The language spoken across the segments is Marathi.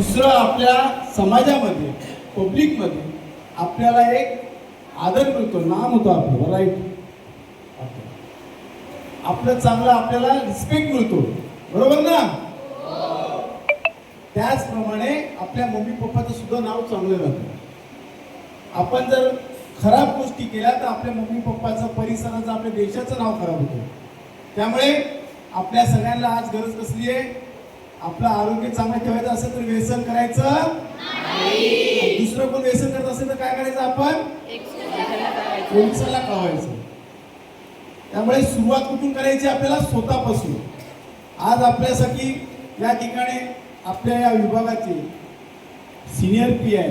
दुसरं आपल्या समाजामध्ये पब्लिकमध्ये आपल्याला एक आदर मिळतो नाम होतो आपलं राईट आपलं चांगलं आपल्याला रिस्पेक्ट मिळतो. बरोबर ना? त्याचप्रमाणे आपल्या मम्मी पप्पाचं सुद्धा नाव चांगलं राहतं. आपण जर खराब गोष्टी केल्या तर आपल्या मम्मी पप्पाचं परिसराचं आपल्या देशाचं नाव खराब होतं. त्यामुळे आपल्या सगळ्यांना आज गरज कसली आहे? आपलं आरोग्य चांगलं ठेवायचं असेल तर व्यसन करायचं दुसरं कोण व्यसन करत असेल तर काय करायचं आपण? पोलिसाला कळवायचं. त्यामुळे सुरुवात कुठून करायची आपल्याला स्वतःपासून? आज आपल्यासाठी या ठिकाणी आपल्या या विभागाचे senior P I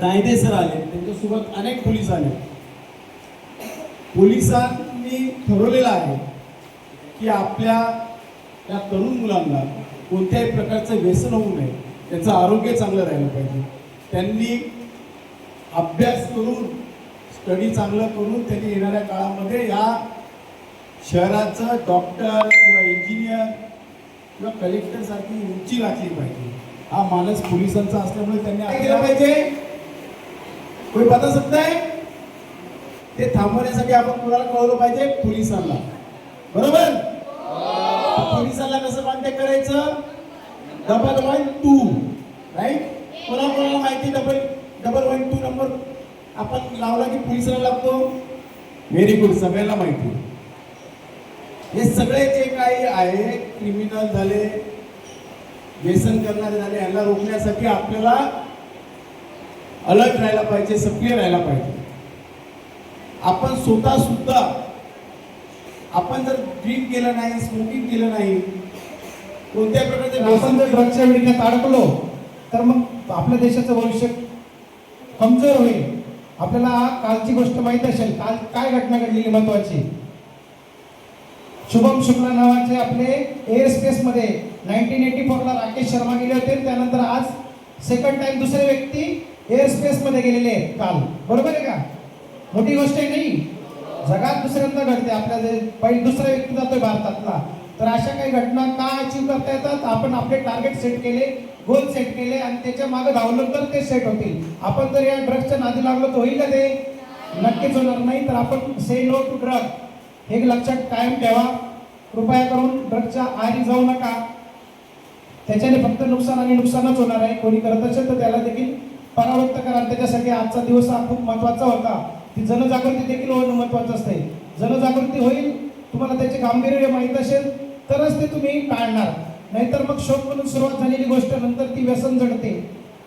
Daide sir आले. त्यांच्यासोबत अनेक पोलीस आले. पोलिसांनी ठरवलेलं आहे की आपल्या या तरुण मुलांना कोणत्याही प्रकारचं व्यसन होऊ नये. त्याचं आरोग्य चांगलं राहिलं पाहिजे. त्यांनी अभ्यास करून स्टडी चांगलं करून त्यांनी येणाऱ्या काळामध्ये या शहराचं डॉक्टर किंवा इंजिनियर किंवा कलेक्टर सारखी उंची गाठली पाहिजे. हा मानस पोलिसांचा असल्यामुळे त्यांनी केलं पाहिजे? कोणी बता सकता है ते थांबवण्यासाठी आपण कोणाला कळवलं पाहिजे? पोलिसांना. बरोबर? पोलिसांना कसं करायचं? डबल वन टू राईट कोणा कोणाला माहिती double double one two number आपण लावला की पोलिसाला लागतो. व्हेरी गुड सगळ्यांना माहिती. हे सगळे जे काही आहे क्रिमिनल झाले व्यसन करणारे झाले यांना रोखण्यासाठी आपल्याला अलर्ट राहायला पाहिजे सक्रिय राहायला पाहिजे. आपण स्वतः सुद्धा आपण जर ड्रिंक केलं नाही स्मोकिंग केलं नाही कोणत्या प्रकारचे आपण जर ड्रग्सच्या विळख्यात अडकलो तर मग आपल्या देशाचं भविष्य कमजोर होईल. आपल्याला कालची गोष्ट माहीत असेल. काल काय घटना घडलेली महत्वाची? शुभम शुक्ला नावाचे आपले एअर स्पेस मध्ये नाईन्टीन एटी फोरला राकेश शर्मा गेले होते. त्यानंतर आज सेकंड टाइम दुसरे व्यक्ती एअर स्पेस मध्ये गेलेले आहेत काल. बरोबर आहे का? मोठी गोष्ट आहे नाही? जगात दुसऱ्यांदा घडते. आपल्या जे पहिली दुसरा व्यक्ती जातोय भारतातला. तर अशा काही घटना का अचीव करता येतात? आपण आपले टार्गेट सेट केले गोल सेट केले आणि त्याच्यामागे धावलो तर ते सेट होतील. आपण जर या ड्रग्सच्या नादी लागलो तर होईल का ते? नक्कीच होणार नाही. तर आपण से नो टू ड्रग हे लक्षात कायम ठेवा. कृपया करून ड्रगच्या आहारी जाऊ नका. त्याच्याने फक्त नुकसान आणि नुकसानच होणार आहे. कोणी करत असेल तर त्याला देखील परावृत्त करा. आणि त्याच्यासाठी आजचा दिवस हा खूप महत्त्वाचा होता. ती जनजागृती देखील होणं महत्वाचं असते जनजागृती होईल. तुम्हाला त्याचे गांभीर्य माहीत असेल. तरच ते तुम्ही टाळणार. नाहीतर मग शोक म्हणून सुरुवात झालेली गोष्ट नंतर ती व्यसन जडते.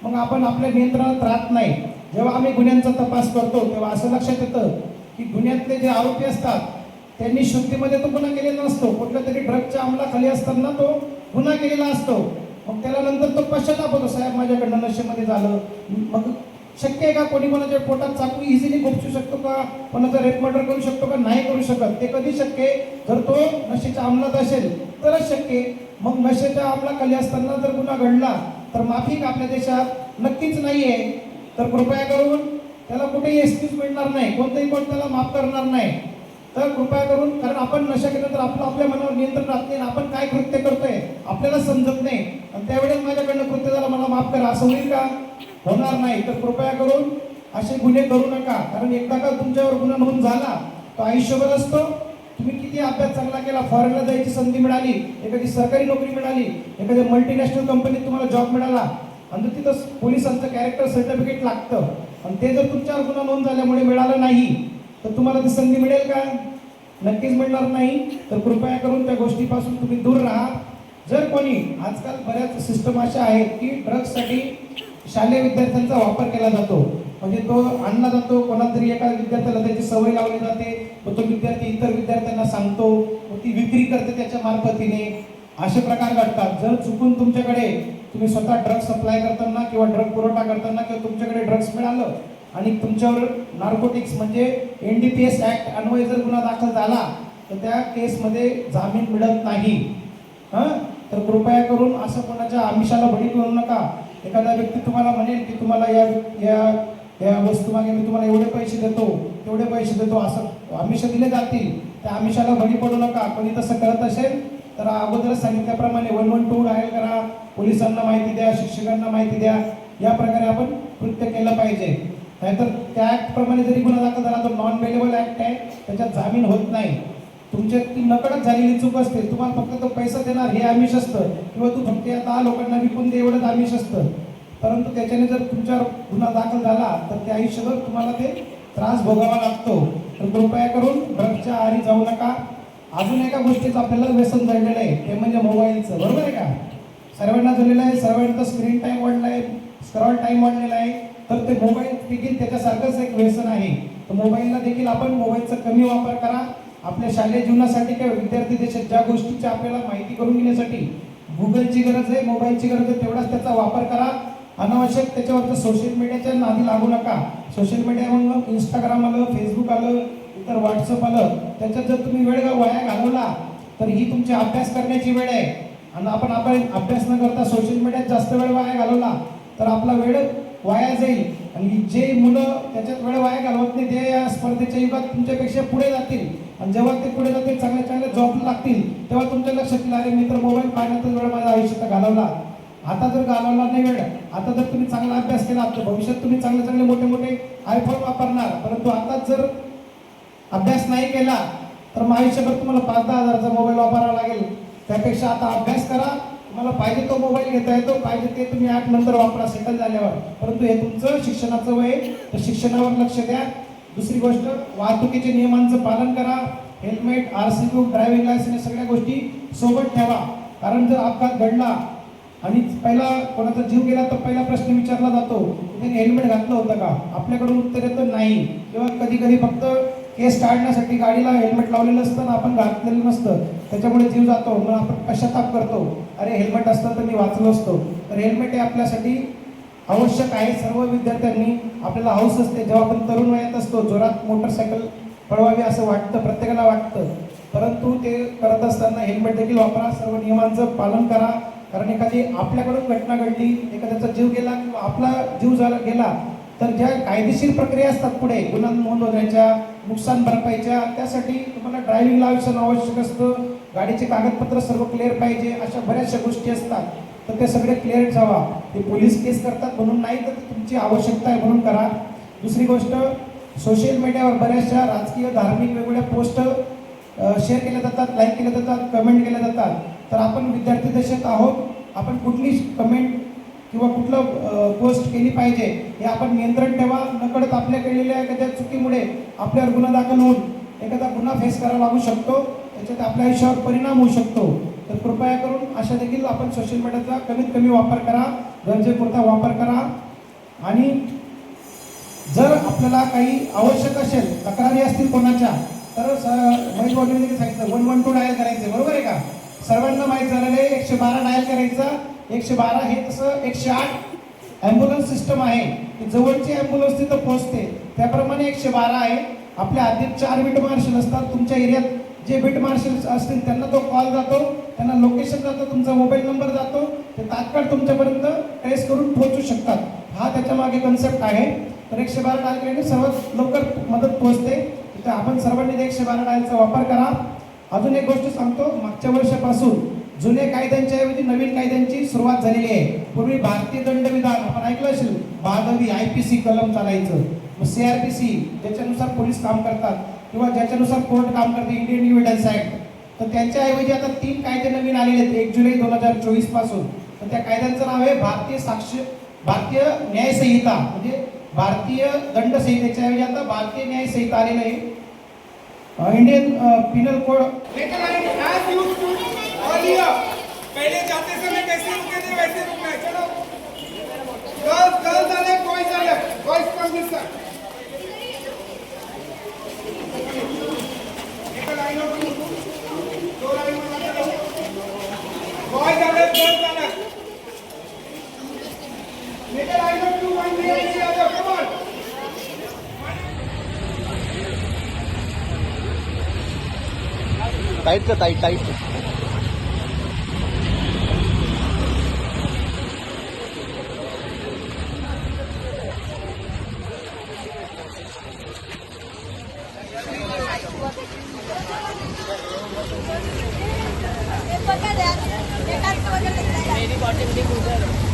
मग आपण आपल्या नियंत्रणात राहत नाही. जेव्हा आम्ही गुन्ह्यांचा तपास करतो तेव्हा असं लक्षात येतं की गुन्ह्यातले जे आरोपी असतात त्यांनी शक्तीमध्ये तो गुन्हा केलेला नसतो. कुठल्या तरी ड्रगच्या अंमलाखाली असताना तो गुन्हा केलेला असतो. मग त्याला नंतर तो पश्चाताप होतो साहेब माझ्याकडनं नशेमध्ये झालं. मग शक्य आहे का कोणी कोणाच्या पोटात चाकू इझिली गोपसू शकतो का? कोणाचा रेप मर्डर करू शकतो का? नाही करू शकत. ते कधी शक्य जर तो नशेच्या अंमलात असेल तरच शक्य मग नशेच्या अंमलाखाली असताना जर गुन्हा घडला तर माफी आपल्या देशात? नक्कीच नाही आहे तर कृपया करून त्याला कुठेही एक्सक्यूज मिळणार नाही. कोणतंही कोण त्याला माफ करणार नाही. तर कृपया करून कारण आपण नशा केलं तर आपलं आपल्या मनावर नियंत्रण राहत नाही. आणि आपण काय कृत्य करतोय? आपल्याला समजत नाही. आणि त्यावेळेस माझ्याकडनं कृत्य झालं मला माफ करा. असं होईल का? होणार नाही. तर कृपया करून असे गुन्हे करू नका. कारण एकदा का तुमच्यावर गुन्हा नोंद झाला तो आयुष्यभर असतो. तुम्ही किती अभ्यास चांगला केला फॉरेनला जायची संधी मिळाली एखादी सरकारी नोकरी मिळाली एखाद्या मल्टीनॅशनल कंपनीत तुम्हाला जॉब मिळाला आणि तिथं पोलिसांचं कॅरेक्टर सर्टिफिकेट लागतं. आणि ते जर तुमच्यावर गुन्हा नोंद झाल्यामुळे मिळालं नाही तर तुम्हाला ती संधी मिळेल का? नक्कीच मिळणार नाही. तर कृपया करून त्या गोष्टीपासून तुम्ही दूर राहा. जर कोणी आजकाल बऱ्याच सिस्टम अशा आहेत की ड्रग्ससाठी शालेय विद्यार्थ्यांचा वापर केला जातो. म्हणजे तो आणला जातो कोणाला तरी एका विद्यार्थ्याला त्याची सवय लावली जाते. मग तो विद्यार्थी इतर विद्यार्थ्यांना सांगतो मग ती विक्री करते त्याच्या मार्फतीने. असे प्रकार घडतात. जर चुकून तुमच्याकडे तुम्ही स्वतः ड्रग्ज सप्लाय करताना किंवा ड्रग पुरवठा करताना किंवा तुमच्याकडे ड्रग्ज मिळालं आणि तुमच्यावर नार्कोटिक्स म्हणजे N D P S act अन्वये जर गुन्हा दाखल झाला तर त्या केसमध्ये जामीन मिळत नाही. हां? तर कृपया करून असं कोणाच्या आमिषाला बळी करू नका. एखादा व्यक्ती तुम्हाला म्हणेल की तुम्हाला या या या वस्तू मागे मी तुम्हाला एवढे पैसे देतो तेवढे पैसे देतो असं आमिष दिले जातील त्या आमिषाला बळी पडू नका. कोणी तसं करत असेल तर अगोदरच सांगितल्याप्रमाणे वन वन टू डायल करा. पोलिसांना माहिती द्या शिक्षकांना माहिती द्या. या प्रकारे आपण कृत्य केलं पाहिजे. नाहीतर त्या ॲक्टप्रमाणे जरी गुन्हा दाखल झाला तर नॉन बेलेबल ऍक्ट आहे. त्याच्यात जामीन होत नाही. तुमच्या ती नकडत झालेली चूक असते. तुम्हाला फक्त तो पैसा देणार हे आमिष असतं किंवा तू फक्त या दहा लोकांना विकून दे एवढंच आमिष असतं परंतु त्याच्याने जर तुमच्यावर गुन्हा दाखल झाला तर त्या आयुष्यभर तुम्हाला ते त्रास भोगावा लागतो. तर कृपया करून ड्रग्सच्या आहारी जाऊ नका. अजून एका गोष्टीचं आपल्याला व्यसन झालेलं आहे. ते म्हणजे मोबाईलचं. बरोबर आहे का? सर्वांना झालेलं आहे. सर्वांचा स्क्रीन टाईम वाढला आहे स्क्रॉल टाईम वाढलेला आहे. तर ते मोबाईल देखील त्याच्यासारखंच एक व्यसन आहे. तर मोबाईलला देखील आपण मोबाईलचा कमी वापर करा. आपल्या शालेय जीवनासाठी किंवा विद्यार्थी देशात ज्या गोष्टीची आपल्याला माहिती करून घेण्यासाठी गुगलची गरज आहे मोबाईलची गरज आहे तेवढाच त्याचा वापर करा. अनावश्यक त्याच्यावर सोशल मीडियाच्या नादी लागू नका. सोशल मीडिया इंस्टाग्राम आलं फेसबुक आलं इतर व्हॉट्सअप आलं. त्याच्यात जर तुम्ही वेळ वाया घालवला तर ही तुमची अभ्यास करण्याची वेळ आहे. आणि आपण आपण अभ्यास न करता सोशल मीडियात जास्त वेळ वाया घालवला तर आपला वेळ वाया जाईल. आणि जे मुलं त्याच्यात वेळ वाया घालवत नाही ते या स्पर्धेच्या युगात तुमच्यापेक्षा पुढे जातील. आणि जेव्हा ते पुढे जातील चांगले चांगले जॉब लागतील तेव्हा तुमच्या लक्षात येईल अरे मी तर मोबाईल पाहण्यातच वेळ माझ्या आयुष्यात घालवला. आता जर घालवला नाही वेळ आता जर तुम्ही चांगला अभ्यास केला तर भविष्यात तुम्ही चांगले चांगले मोठे मोठे आयफोन वापरणार. परंतु आता जर अभ्यास नाही केला तर मग आयुष्यभर तुम्हाला पाच दहा हजाराचा मोबाईल वापरावा लागेल. त्यापेक्षा आता अभ्यास करा तुम्हाला पाहिजे तो मोबाईल घेता येतो पाहिजे ते तुम्ही ॲप नंतर वापरा सेटल झाल्यावर. परंतु हे तुमचं शिक्षणाचं वय तर शिक्षणावर लक्ष द्या. दुसरी गोष्ट वाहतुकीच्या नियमांचं पालन करा. Helmet R C book driving licence या सगळ्या गोष्टी सोबत ठेवा. कारण जर अपघात घडला आणि पहिला कोणाचा जीव गेला तर पहिला प्रश्न विचारला जातो त्याने हेल्मेट घातलं होतं का? आपल्याकडून उत्तर येतं नाही. किंवा कधी कधी फक्त केस टाळण्यासाठी गाडीला हेल्मेट लावलेलं असतं ना आपण घातलेलं नसतं. त्याच्यामुळे जीव जातो. मग आपण पश्चाताप करतो. अरे हेल्मेट असतं तर मी वाचलो असतो. तर हेल्मेट हे आपल्यासाठी आवश्यक आहे. सर्व विद्यार्थ्यांनी आपल्याला हौस असते. जेव्हा आपण तरुण वयात असतो जोरात मोटरसायकल पळवावी असं वाटतं. प्रत्येकाला वाटतं. परंतु ते करत असताना हेल्मेट देखील वापरा. सर्व नियमांचं पालन करा. कारण एखादी आपल्याकडून घटना घडली एखाद्याचा जीव गेला किंवा आपला जीव झाला गेला तर ज्या कायदेशीर प्रक्रिया असतात पुढे गुन्हा नोंद नुकसान भरपाईच्या त्यासाठी तुम्हाला ड्रायव्हिंग लायसन आवश्यक असतं गाडीचे कागदपत्र सर्व क्लिअर पाहिजे अशा बऱ्याचशा गोष्टी असतात. तर ते सगळे क्लिअर ठेवा. ते पोलीस केस करतात म्हणून नाही तर तुमची आवश्यकता आहे म्हणून करा. दुसरी गोष्ट सोशल मीडियावर बऱ्याचशा राजकीय धार्मिक वेगवेगळ्या पोस्ट शेअर केल्या जातात लाईक केल्या जातात कमेंट केल्या जातात. तर आपण विद्यार्थी दशेत आहोत. आपण कुठली कमेंट किंवा कुठलं गोष्ट केली पाहिजे हे आपण नियंत्रण ठेवा. नकळत आपल्या केलेल्या एखाद्या चुकीमुळे आपल्यावर गुन्हा दाखल होऊन एखादा गुन्हा फेस करावा लागू शकतो. त्याच्यात आपल्या आयुष्यावर परिणाम होऊ शकतो. तर कृपया करून अशा देखील आपण सोशल मीडियाचा कमीत कमी वापर करा गरजेपुरता वापर करा. आणि जर आपल्याला काही आवश्यक असेल तक्रारी असतील कोणाच्या तर स- महेश देखील सांगितलं वन वन टू डायल करायचे बरोबर आहे का? सर्वांना माहीत झालेलं आहे एकशे बारा डायल करायचा. एकशे बारा हे तसं एकशे आठ ॲम्ब्युलन्स सिस्टम आहे. की जवळची ॲम्ब्युलन्स तिथं पोहोचते. त्याप्रमाणे एकशे बारा आहे. आपल्या आधी चार बीट मार्शल असतात. तुमच्या एरियात जे बीट मार्शल असतील त्यांना तो कॉल जातो. त्यांना लोकेशन जातं. तुमचा मोबाईल नंबर जातो. ते तात्काळ तुमच्यापर्यंत ट्रेस करून पोहोचू शकतात. हा त्याच्यामागे कन्सेप्ट आहे. तर एकशे बारा डायल केल्याने सर्वात लवकर मदत पोहोचते. तर आपण सर्वांनी एकशे बारा डायलचा वापर करा. अजून एक गोष्ट सांगतो. मागच्या वर्षापासून जुन्या कायद्यांच्या ऐवजी नवीन कायद्यांची सुरुवात झालेली आहे. पूर्वी भारतीय दंडविधान आपण ऐकलं असेल बादवी आय पी सी कलम चालायचं. मग सी आर पी सी ज्याच्यानुसार पोलीस काम करतात किंवा ज्याच्यानुसार कोर्ट काम करते इंडियन इव्हिडन्स ऍक्ट तर त्यांच्याऐवजी आता तीन कायदे नवीन आलेले आहेत एक जुलै दोन हजार चोवीसपासून. तर त्या कायद्यांचं नाव आहे भारतीय साक्ष भारतीय न्यायसंहिता. म्हणजे भारतीय दंड संहितेच्या ऐवजी आता भारतीय न्यायसंहिता आलेलं आहे. इंडियन पिनल कोड लेकिन आज यू ऑलिया पहले जाते समय कैसे रुके थे, वैसे रुकना चलो। गर्ल्स गर्ल्स अलग बॉयज़ अलग बॉयज़ और बॉयज़ अलग गर्ल्स अलग. टाईट कर टाईट टाईट वगैरे एकाच वगैरे